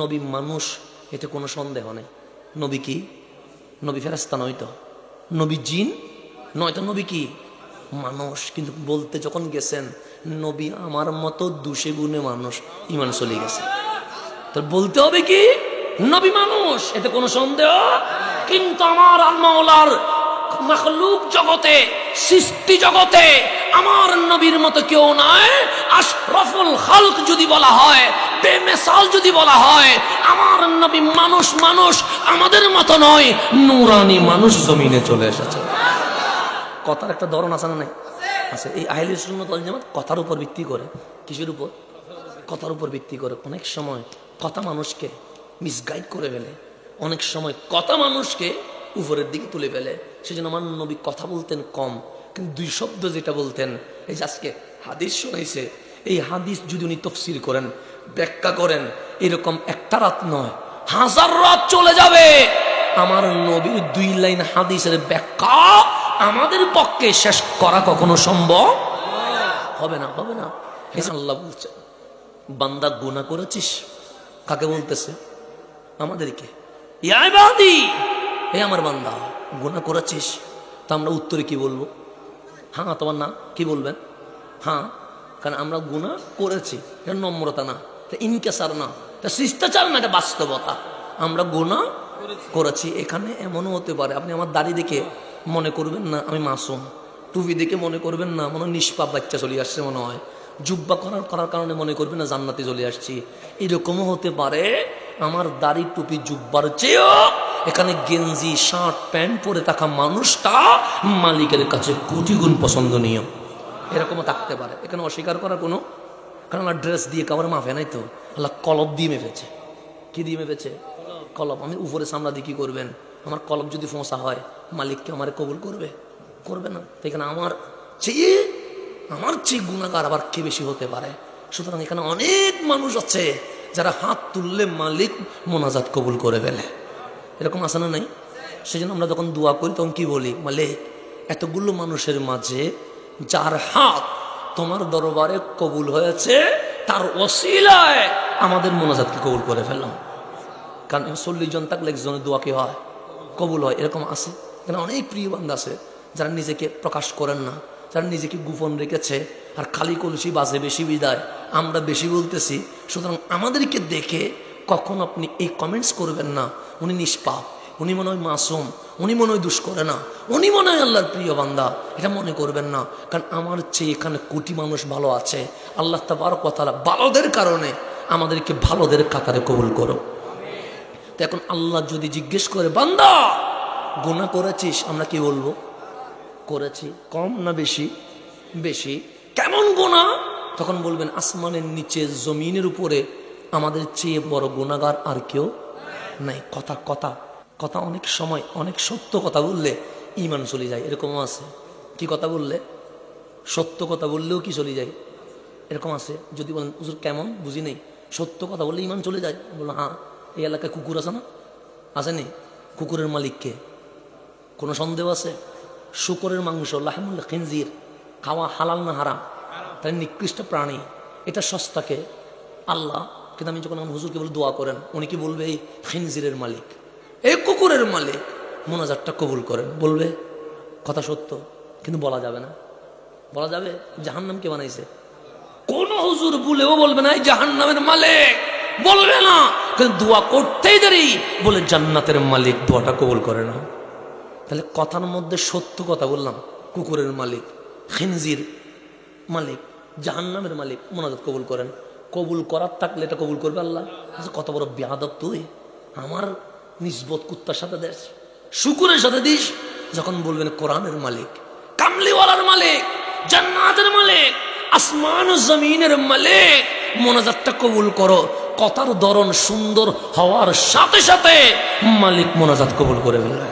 নবী মানুষ, এতে কোনো সন্দেহ নেই। নবী কি? নবী ফেরাস্তা নয়তো নবী জিন নয়তো নবী কি? মানুষ। কিন্তু বলতে যখন গেছেন, নবী আমার মতো দুষে গুণে মানুষ ইমান চলে গেছে। তো বলতে হবে কি? নবী মানুষ, এতে কোনো সন্দেহ? কিন্তু আমার আল্লাহর মখলুক জগতে, সৃষ্টি জগতে, আমার নবীর মতো কেউ নয়। আশরফুল খালক যদি বলা হয় বেমেসাল যদি বলা হয়, আমার নবী মানুষ মানুষ, আমাদের মতো নয়, নুরানি মানুষ জমিনে চলে এসেছে। কথার একটা ধরন আছে না নাই? আছে। এই আহলে সুন্নত জামাত কথার উপর ভিত্তি করে। কিসের উপর? কথার উপর ভিত্তি করে। অনেক সময় কথা মানুষকে মিসগাইড করে ফেলে। অনেক সময় কথা মানুষকে উপরের দিকে তুলে ফেলে। সেজন্য আমার নবী কথা বলতেন কম। কিন্তু দুই শব্দ যেটা বলতেন, এই যে আজকে হাদিস শোনাইছে এই হাদিস যদি উনি তফসির করেন, ব্যাখ্যা করেন, এরকম একটা রাত নয়, হাজার রাত চলে যাবে। আমার নবীর দুই লাইন হাদিসের ব্যাখ্যা আমাদের পক্ষে শেষ করা কখনো সম্ভব? হবে না হবে না। আল্লাহ বলছে, বান্দা গুণা করেছিস? কাকে বলতেছে? আমাদেরকে। হে আমার বান্দা গুণা করেছিস? তা আমরা উত্তরে কি বলব? হ্যাঁ তোমার না, কি বলবেন? হ্যাঁ। কারণ আমরা গুণা করেছি, এটা নম্রতা না, এটা ইনকেসার না, এটা শিষ্টাচার না, এটা বাস্তবতা। আমরা গুণা করেছি, এখানে এমনও হতে পারে, আপনি আমার দাড়ি দেখে মনে করবেন না, আমি মাসুম। টুপি দেখে মনে করবেন না, মনে নিষ্পাপ বাচ্চা চলে আসছে মনে হয়। জুব্বা করার করার কারণে মনে করবেন না, জান্নাতে চলে আসছি। এরকমও হতে পারে, আমার দাড়ি, টুপি, জুব্বার চেয়েও এখানে গেঞ্জি, শার্ট, প্যান্ট পরে থাকা মানুষটা মালিকের কাছে কোটি গুণ পছন্দনীয়। এরকমও থাকতে পারে। এখানে অস্বীকার করার কোনো কারণ আমার ড্রেস দিয়ে কাবার মাফে, নাই তো? আল্লাহ কলব দিয়ে মেপেছে। কি দিয়ে মেপেছে? কলব। আমি উপরে সামলা দিয়ে কি করবেন? আমার কলব যদি ফোঁসা হয়, মালিককে আমার কবুল করবে? করবে না। এখানে আমার চেয়ে আমার চেয়ে গুণাগার আবার কে বেশি হতে পারে? সুতরাং এখানে অনেক মানুষ আছে যারা হাত তুললে মালিক মোনাজাত কবুল করে ফেলে। এরকম আছে না নাই? সেই জন্য আমরা যখন দোয়া করি, তখন কি বলি? মালিক, এতগুলো মানুষের মাঝে যার হাত তোমার দরবারে কবুল হয়েছে, তার ওসিলায় আমাদের মোনাজাতকে কবুল করে ফেললাম। কারণ চল্লিশ জন থাকলে একজনের দোয়া কি হয়? কবুল হয়, এরকম আছে। এখানে অনেক প্রিয় বান্ধব আছে, যারা নিজেকে প্রকাশ করেন না, যারা নিজেকে গোপন রেখেছে, আর খালি কলসি বাজে বেশি বিদায়, আমরা বেশি বলতেছি। সুতরাং আমাদেরকে দেখে কখন আপনি এই কমেন্টস করবেন না, উনি নিষ্পাপ। উনি মনে হয় মাসুম, উনি মনে হয় দুষ করে না উনি মনে হয় আল্লাহর প্রিয় বান্দা। এটা মনে করবেন না, কারণ আমার চেয়ে এখানে কোটি মানুষ ভালো আছে। আল্লাহ তাবার কথা ভালোদের কারণে আমাদেরকে ভালোদের কাতারে কবুল করো। তো এখন আল্লাহ যদি জিজ্ঞেস করে, বান্দা গুণা করেছিস? আমরা কি বলব? করেছি, কম না বেশি? বেশি। কেমন গোনা তখন বলবেন, আসমানের নিচে, জমিনের উপরে আমাদের চেয়ে বড় গুণাগার আর কেউ নাই। কথা কথা। কথা অনেক সময়, অনেক সত্য কথা বললে ইমান চলে যায়, এরকমও আছে। কি কথা বললে? সত্য কথা বললেও কি চলে যায়? এরকম আছে। যদি বলেন, হুজুর, কেমন? বুঝি নেই। সত্য কথা বললে ইমান চলে যায়। বলল হ্যাঁ এই এলাকায় কুকুর আছে না? আছে আসেনি কুকুরের মালিককে কোনো সন্দেহ আছে? শুকরের মাংস লাহমুল্লা খিনজির, খাওয়া হালাল না হারাম? তাই নিকৃষ্ট প্রাণী। এটা সস্তাকে আল্লাহ। কিন্তু আমি যখন আমার হুজুরকে বলে, দোয়া করেন। উনি কি বলবে, এই খিনজিরের মালিক। এই কুকুরের মালিক মোনাজারটা কবুল করেন বলবে কথা সত্য কিন্তু বলা যাবে না। বলা যাবে জাহান্নাম কে বানাইছে। কোন হুজুর বলেও বলবে না এই জাহান্নামের মালিক। বলবে না কিন্তু দোয়া করতেই দেরি বলে জান্নাতের মালিক দোয়াটা কবুল করে না। তাহলে কথার মধ্যে সত্য কথা বললাম কুকুরের মালিক খিনজির মালিক জাহান্নামের মালিক মোনাজাত কবুল করেন। কবুল করার থাকলে এটা কবুল করবে আল্লাহ। আচ্ছা, কত বড় বেয়াদব তুই। আমার নিসবত কুত্তার সাথে দেশ। শুকুরের সাথে দিস, যখন বলবেন কোরআনের মালিক, কামলিওয়ালার মালিক, জান্নাতের মালিক আসমান ও জমিনের মালিক, মোনাজাতটা কবুল করো। কথার ধরন সুন্দর হওয়ার সাথে সাথে মালিক মোনাজাত কবুল করে ফেলবে।